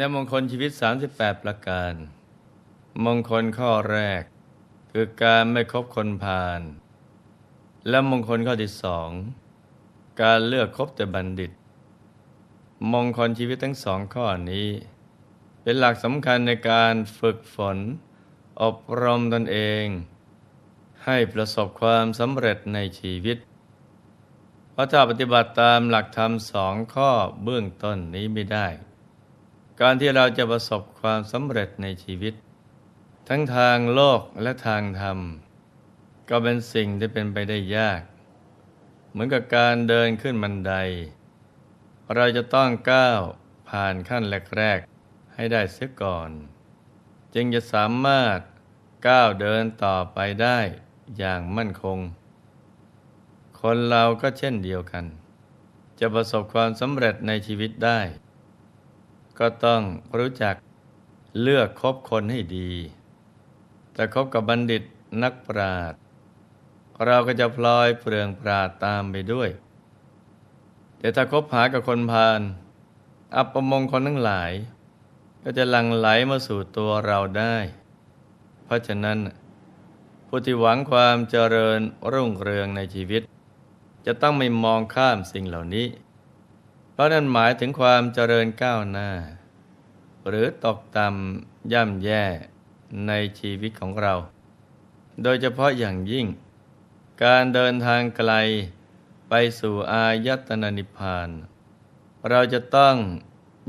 ในมงคลชีวิต 38 ประการ มงคลข้อแรก คือการไม่คบคนพาลและมงคลข้อที่สองการเลือกคบแต่บัณฑิต มงคลชีวิตทั้งสองข้อนี้ เป็นหลักสำคัญในการฝึกฝน อบรมตนเอง ให้ประสบความสำเร็จในชีวิตเพราะถ้าปฏิบัติตามหลักธรรมสองข้อเบื้องต้นนี้ไม่ได้ การที่เราจะประสบความสำเร็จในชีวิต ทั้งทางโลกและทางธรรม ก็เป็นสิ่งที่เป็นไปได้ยาก เหมือนกับการเดินขึ้นบันได เราจะต้องก้าวผ่านขั้นแรกๆให้ได้เสียก่อน จึงจะสามารถก้าวเดินต่อไปได้อย่างมั่นคง คนเราก็เช่นเดียวกัน จะประสบความสำเร็จในชีวิตได้ ก็ต้องรู้จักเลือกคบคนให้ดี แต่คบกับบัณฑิตนักปราชญ์เราก็จะพลอยเปลืองปราดตามไปด้วย แต่ถ้าคบหากับคนพาลอัปมงคลทั้งหลาย ก็จะหลั่งไหลมาสู่ตัวเราได้ เพราะฉะนั้น ผู้ที่หวังความเจริญรุ่งเรืองในชีวิต จะต้องไม่มองข้ามสิ่งเหล่านี้ เพราะนั่นหมายถึงความเจริญก้าวหน้า หรือตกต่ำย่ำแย่ในชีวิตของเรา โดยเฉพาะอย่างยิ่ง การเดินทางไกลไปสู่อายตนะนิพพาน เราจะต้อง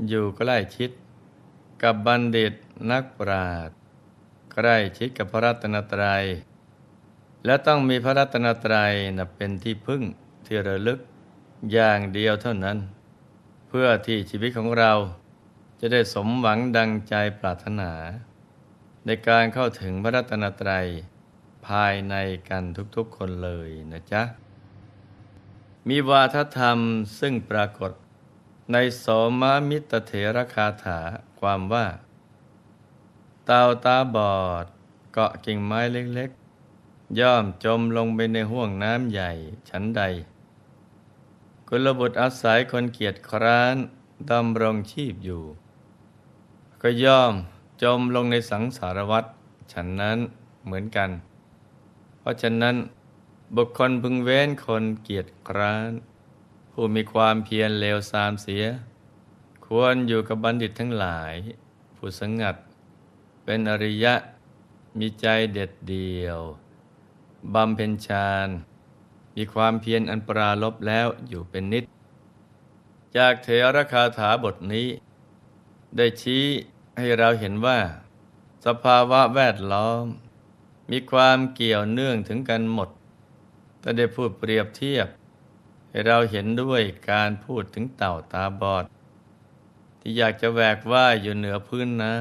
อยู่ใกล้ชิด กับบัณฑิตนักปราชญ์ใกล้ชิดกับพระรัตนตรัย และต้องมีพระรัตนตรัยนะเป็นที่พึ่งที่ระลึกอย่างเดียวเท่านั้น เพื่อที่ชีวิตของเรา จะได้สมหวังดังใจปรารถนา ในการเข้าถึงพระรัตนตรัยภายในกันทุกๆคนเลยนะจ๊ะ มีวาทธรรมซึ่งปรากฏในสมมิตรเถระคาถาความว่า เต่าตาบอดเกาะกิ่งไม้เล็กๆ ย่อมจมลงไปในห่วงน้ำใหญ่ชั้นใดกุลบุตรอาศัยคนเกียจคร้านดำรงชีพอยู่ ก็ย่อมจมลงในสังสารวัฏฉันนั้นเหมือนกัน เพราะฉะนั้น บุคคลพึงเว้นคนเกียจคร้าน ผู้มีความเพียรเลวทรามเสีย ควรอยู่กับบัณฑิตทั้งหลาย ผู้สงัด เป็นอริยะมีใจเด็ดเดียวบำเพ็ญฌานมีความเพียรอันปราลบแล้วอยู่เป็นนิด จากเถรคาถาบทนี้ ได้ชี้ ให้เราเห็นว่า สภาวะแวดล้อม มีความเกี่ยวเนื่องถึงกันหมด แต่ได้พูดเปรียบเทียบ ให้เราเห็นด้วยการพูดถึงเต่าตาบอด ที่อยากจะแหวกว่ายอยู่เหนือพื้นน้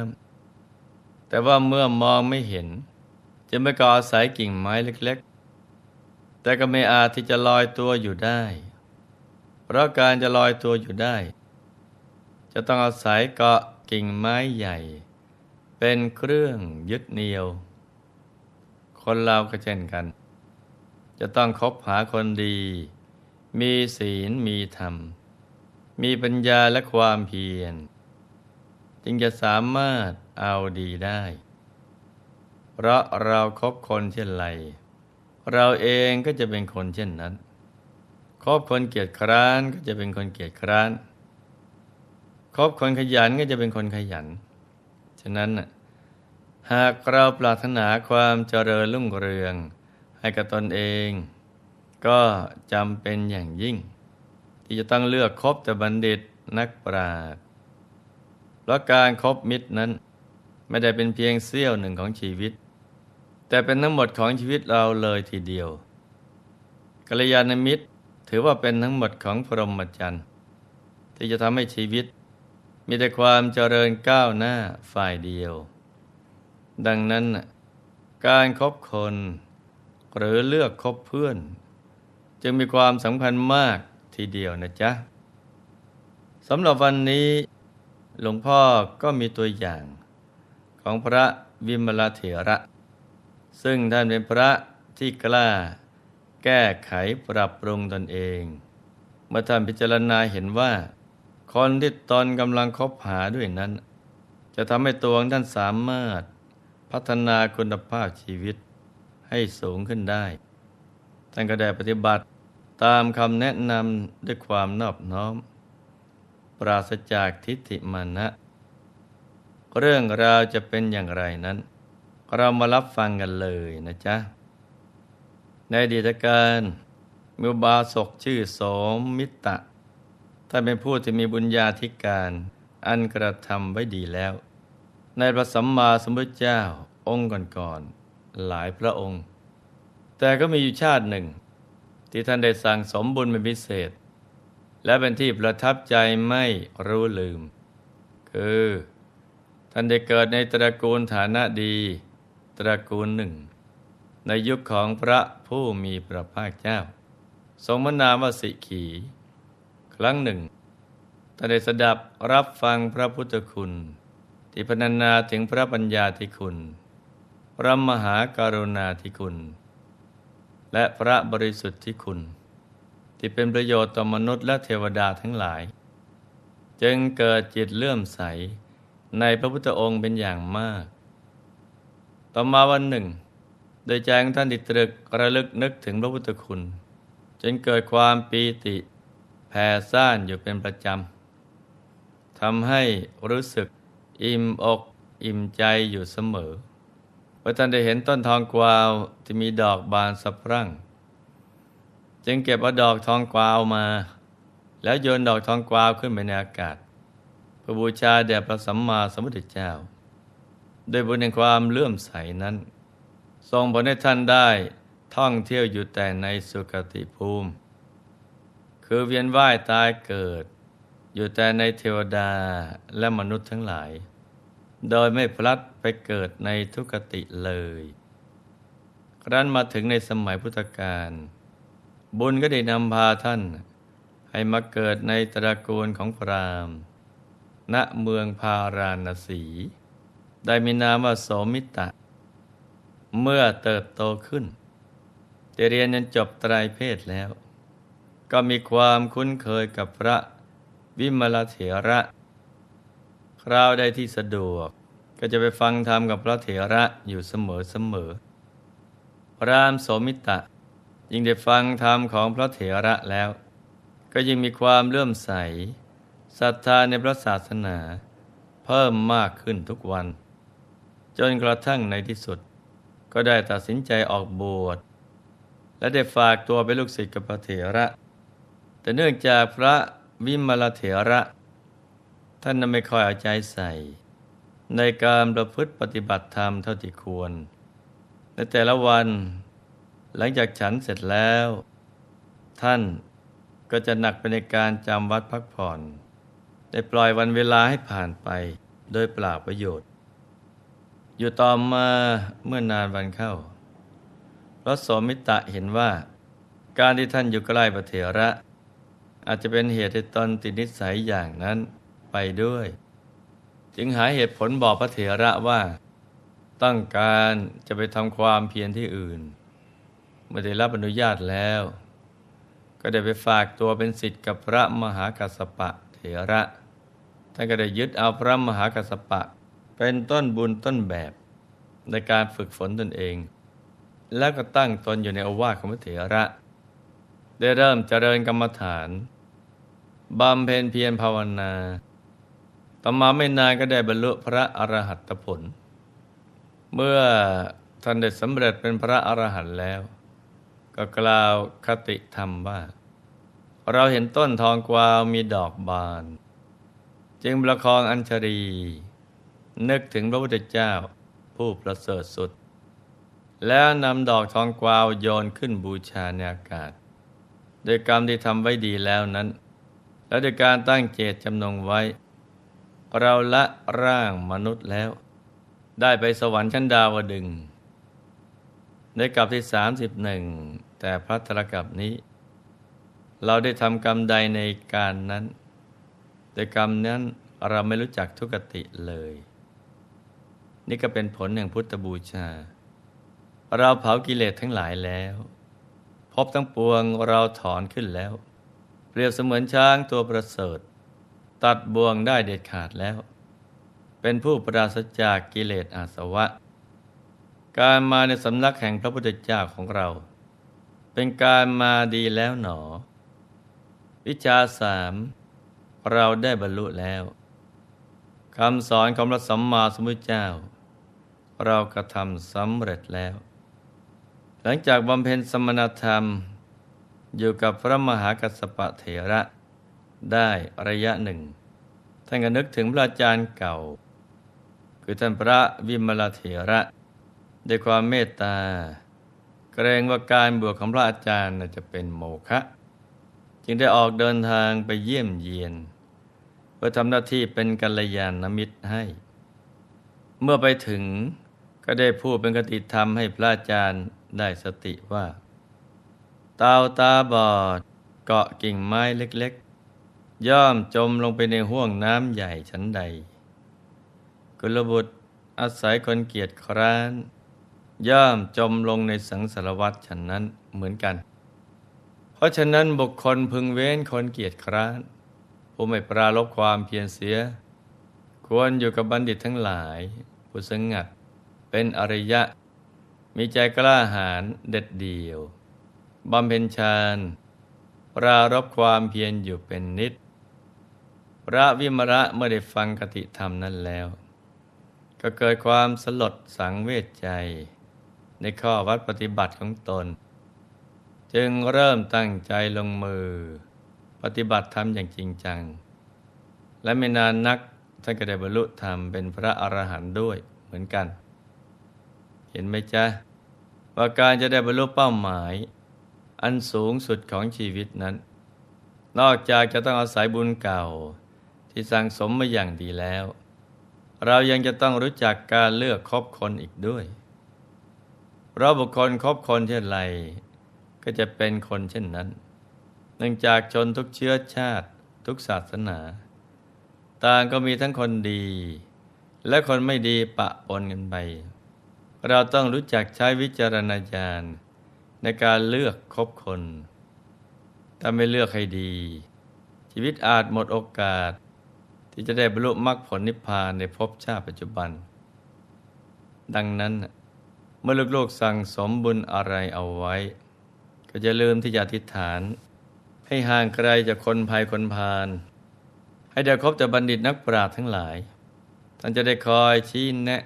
ำแต่ว่าเมื่อมองไม่เห็น จะไม่ก่ออาศัยกิ่งไม้เล็ก ๆ แต่ก็ไม่อาจที่จะลอยตัวอยู่ได้ เพราะการจะลอยตัวอยู่ได้ จะต้องอาศัยเกาะ กิ่งไม้ใหญ่ เป็นเครื่องยึดเหนี่ยว คนเราก็เช่นกัน จะต้องคบหาคนดี มีศีลมีธรรม มีปัญญาและความเพียร จึงจะสามารถเอาดีได้ เพราะเราครบคนเช่นไร เราเองก็จะเป็นคนเช่นนั้นคบคนเกียจคร้านก็จะเป็นคนเกียจคร้าน คบคนขยันก็จะเป็นคนขยัน ฉะนั้นหากเราปรารถนาความเจริญรุ่งเรือง ให้กับตนเอง ก็จำเป็นอย่างยิ่ง ที่จะต้องเลือกคบแต่บัณฑิตนักปราชญ์เพราะการครบมิตรนั้น ไม่ได้เป็นเพียงเสี้ยวหนึ่งของชีวิต แต่เป็นทั้งหมดของชีวิตเราเลยทีเดียวกัลยาณมิตรถือว่าเป็นทั้งหมดของพรหมจรรย์ที่จะทำให้ชีวิต มีแต่ความเจริญก้าวหน้าฝ่ายเดียว ดังนั้นการครบคน หรือเลือกคบเพื่อน จึงมีความสำคัญมากทีเดียวนะจ๊ะสำหรับวันนี้หลวงพ่อก็มีตัวอย่างของพระวิมลเถระ ซึ่งท่านเป็นพระที่กล้าแก้ไขปรับปรุงตนเอง เมื่อท่านพิจารณาเห็นว่า คนที่ตนกำลังคบหาด้วยนั้น จะทำให้ตัวท่านสามารถพัฒนาคุณภาพชีวิตให้สูงขึ้นได้ ท่านก็ได้ปฏิบัติตามคำแนะนำด้วยความนอบน้อม ปราศจากทิฏฐิมานะ เรื่องราวจะเป็นอย่างไรนั้น เรามารับฟังกันเลยนะจ๊ะ ในดีตการมีอุบาสกชื่อโสมมิตะ ท่านเป็นผู้ที่มีบุญญาธิการ อันกระทำไว้ดีแล้ว ในพระสัมมาสัมพุทธเจ้าองค์ก่อนๆหลายพระองค์ แต่ก็มีอยู่ชาติหนึ่ง ที่ท่านได้สั่งสมบุญเป็นพิเศษ และเป็นที่ประทับใจไม่รู้ลืม คือ ท่านได้เกิดในตระกูลฐานะดี ตระกูลหนึ่ง ในยุคของพระผู้มีพระภาคเจ้า ทรงมนามวสิขี ครั้งหนึ่งท่านได้สดับรับฟังพระพุทธคุณ ที่พรรณนาถึงพระปัญญาธิคุณ พระมหาการุณาธิคุณ และพระบริสุทธิ์ที่คุณ ที่เป็นประโยชน์ต่อมนุษย์และเทวดาทั้งหลาย จึงเกิดจิตเลื่อมใสในพระพุทธองค์เป็นอย่างมาก ต่อมาวันหนึ่ง โดยใจของท่านติตรึกระลึกนึกถึงพระพุทธคุณ จนเกิดความปีติ แผ่ซ่านอยู่เป็นประจำทำให้รู้สึกอิ่มอกอิ่มใจอยู่เสมอเมื่อท่านได้เห็นต้นทองกวาวที่มีดอกบานสะพรั่ง จึงเก็บเอาดอกทองกวาวมา แล้วโยนดอกทองกวาวขึ้นไปในอากาศเพื่อบูชาแด่พระสัมมาสัมพุทธเจ้าโดยบุญแห่งความเลื่อมใสนั้น ทรงผลให้ท่านได้ท่องเที่ยวอยู่แต่ในสุคติภูมิ คือเวียนว่ายตายเกิด อยู่แต่ในเทวดาและมนุษย์ทั้งหลาย โดยไม่พลัดไปเกิดในทุกติเลย ครั้นมาถึงในสมัยพุทธกาลบุญก็ได้นำพาท่าน ให้มาเกิดในตระกูลของพรามณเมืองพาราณสี ได้มีนามว่าโสมิตะ เมื่อเติบโตขึ้นได้เรียนจนจบไตรเพศแล้ว ก็มีความคุ้นเคยกับพระวิมลเถระ คราวใดที่สะดวกก็จะไปฟังธรรมกับพระเถระอยู่เสมอเสมอพระามโสมิตะ ยิ่งได้ฟังธรรมของพระเถระแล้ว ก็ยิ่งมีความเลื่อมใสศรัทธาในพระศาสนา เพิ่มมากขึ้นทุกวัน จนกระทั่งในที่สุด ก็ได้ตัดสินใจออกบวชและได้ฝากตัวเป็นลูกศิษย์กับพระเถระ แต่เนื่องจากพระวิมลเถระ ท่านไม่ค่อยเอาใจใส่ ในการประพฤติปฏิบัติธรรมเท่าที่ควร ในแต่ละวัน หลังจากฉันเสร็จแล้ว ท่านก็จะหนักไปในการจำวัดพักผ่อน ได้ปล่อยวันเวลาให้ผ่านไปโดยเปล่าประโยชน์ อยู่ต่อมาเมื่อนานวันเข้าพระสมิตะเห็นว่า การที่ท่านอยู่ใกล้พระเถระ อาจจะเป็นเหตุให้ตนติดนิสัยอย่างนั้นไปด้วย จึงหาเหตุผลบอกพระเถระว่า ต้องการจะไปทำความเพียรที่อื่น เมื่อได้รับอนุญาตแล้ว ก็ได้ไปฝากตัวเป็นศิษย์กับพระมหากัสปะเถระท่านก็ได้ยึดเอาพระมหากัสสปะ เป็นต้นบุญต้นแบบในการฝึกฝนตนเอง แล้วก็ตั้งตนอยู่ในอาวาสของพระเถระ ได้เริ่มเจริญกรรมฐานบำเพ็ญเพียรภาวนา ต่อมาไม่นานก็ได้บรรลุพระอรหัตผล เมื่อท่านได้สำเร็จเป็นพระอรหันต์แล้ว ก็กล่าวคติธรรมว่า เราเห็นต้นทองกวาวมีดอกบาน จึงประคองอัญชรี นึกถึงพระพุทธเจ้าผู้ประเสริฐสุด แล้วนำดอกทองกวาวโยนขึ้นบูชาในอากาศ โดยกรรมที่ทำไว้ดีแล้วนั้น และโดยการตั้งเจตจำนงไว้ เราละร่างมนุษย์แล้ว ได้ไปสวรรค์ชั้นดาวดึง ในกลับที่สามสิบหนึ่งแต่พระตรกับนี้ เราได้ทำกรรมใดในการนั้น แต่กรรมนั้นเราไม่รู้จักทุกติเลย นี่ก็เป็นผลแห่งพุทธบูชา เราเผากิเลสทั้งหลายแล้ว บทั้งปวงเราถอนขึ้นแล้ว เปรียบเสมือนช้างตัวประเสริฐ ตัดบ่วงได้เด็ดขาดแล้ว เป็นผู้ปราศจากกิเลสอาสวะ การมาในสำนักแห่งพระพุทธเจ้าของเรา เป็นการมาดีแล้วหนอ วิชาสามเราได้บรรลุแล้วคำสอนของพระสัมมาสัมพุทธเจ้า เรากระทำสำเร็จแล้ว หลังจากบำเพ็ญสมณธรรม อยู่กับพระมหากัสสปะเถระได้ระยะหนึ่ง ท่านก็นึกถึงพระอาจารย์เก่า คือท่านพระวิมลเถระด้วยความเมตตา เกรงว่าการบวชของพระอาจารย์จะเป็นโมฆะจึงได้ออกเดินทางไปเยี่ยมเยียน เพื่อทำหน้าที่เป็นกัลยาณมิตรให้ เมื่อไปถึงก็ได้พูดเป็นคติธรรมให้พระอาจารย์ ได้สติว่า เตาตาบอดเกาะกิ่งไม้เล็กๆ ย่อมจมลงไปในห้วงน้ำใหญ่ชั้นใด กุลบุตรอาศัยคนเกียจคร้าน ย่อมจมลงในสังสารวัฏฉันนั้นเหมือนกัน เพราะฉะนั้นบุคคลพึงเว้นคนเกียจคร้านผู้ไม่ปราลบความเพียรเสีย ควรอยู่กับบัณฑิตทั้งหลาย ผู้สงัดเป็นอริยะ มีใจกล้าหาญเด็ดเดี่ยวบำเพ็ญฌานปรารบความเพียรอยู่เป็นนิด พระวิมระเมื่อได้ฟังคติธรรมนั้นแล้ว ก็เกิดความสลดสังเวชใจ ในข้อวัดปฏิบัติของตน จึงเริ่มตั้งใจลงมือ ปฏิบัติธรรมอย่างจริงจัง และไม่นานนักท่านก็ได้บรรลุธรรมเป็นพระอรหันต์ด้วยเหมือนกัน เห็นไหมจ๊ะ ว่าการจะได้บรรลุเป้าหมาย อันสูงสุดของชีวิตนั้น นอกจากจะต้องอาศัยบุญเก่าที่สั่งสมมาอย่างดีแล้ว เรายังจะต้องรู้จักการเลือกคบคนอีกด้วย เราบุคคลคบคนเช่นไร ก็จะเป็นคนเช่นนั้น เนื่องจากชนทุกเชื้อชาติทุกศาสนา ต่างก็มีทั้งคนดี และคนไม่ดีปะปนกันไป เราต้องรู้จักใช้วิจารณญาณในการเลือกคบคน ถ้าไม่เลือกให้ดี ชีวิตอาจหมดโอกาส ที่จะได้บรรลุมรรคผลนิพพานในภพชาติปัจจุบัน ดังนั้น เมื่อลูกๆสั่งสมบุญอะไรเอาไว้ ก็จะลืมที่จะอธิษฐาน ให้ห่างไกลจากคนภัยคนพาลให้ได้คบแต่บัณฑิตนักปราชญ์ทั้งหลาย ท่านจะได้คอยชี้แนะ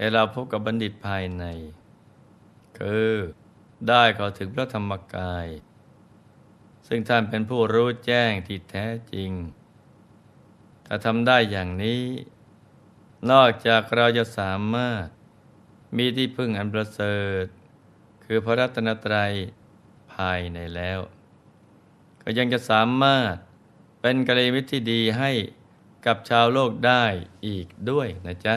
ให้เราพบกับบัณฑิตภายใน คือได้เข้าถึงพระธรรมกาย ซึ่งท่านเป็นผู้รู้แจ้งที่แท้จริง ถ้าทำได้อย่างนี้ นอกจากเราจะสามารถมีที่พึ่งอันประเสริฐ คือพระรัตนตรัยภายในแล้ว ก็ยังจะสามารถเป็นกัลยาณมิตรที่ดีให้กับชาวโลกได้อีกด้วยนะจ๊ะ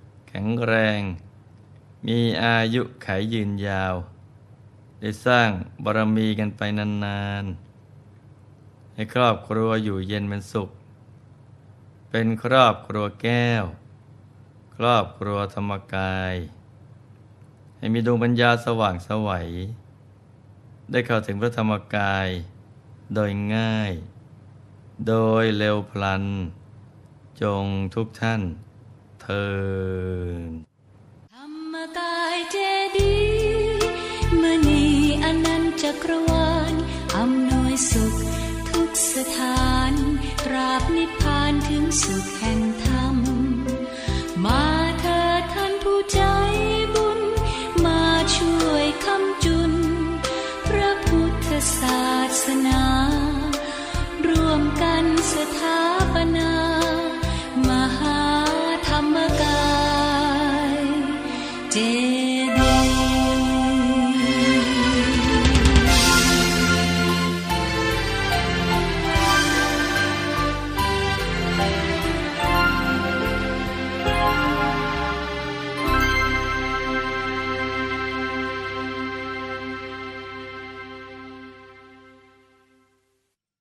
แข็งแรง มีอายุไขยืนยาว ได้สร้างบารมีกันไปนานๆ ให้ครอบครัวอยู่เย็นเป็นสุข เป็นครอบครัวแก้ว ครอบครัวธรรมกาย ให้มีดวงปัญญาสว่างสวัย ได้เข้าถึงพระธรรมกาย โดยง่าย โดยเร็วพลัน จงทุกท่าน เธรรมกายเจดีมณีอนันตจักรวาลอำนวยสุขทุกสถานตราบนิพพานถึงสุดแห่งธรรม มาเถิดท่านผู้ใจบุญ มาช่วยคำจุน พระพุทธศาสนา ร่วมกันสถาน